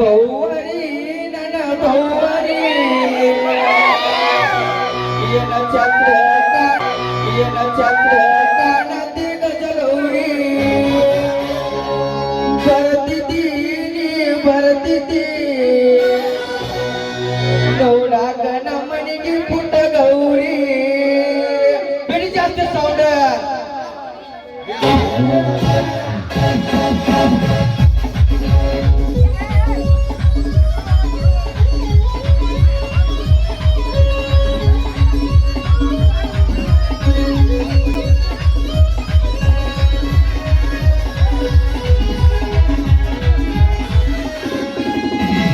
ಬೌವರಿ ನನ್ನ ಬೌವರಿ ಏನ ಚಂದ್ರ ಕಾಣ ಏನ ಚಂದ್ರ ಕಾಣತಿ ಗಜಗೌರಿ ಬರ್ತಿದ್ದೀನಿ ಬರ್ತಿದ್ದಿ ನೋಡಾಕ ನಮ್ಮನಿಗೆ ಪುಟ್ಟ ಗೌರಿ ಬಿಡಿ ಜಾಸ್ತಿ ಸೌಂಡ್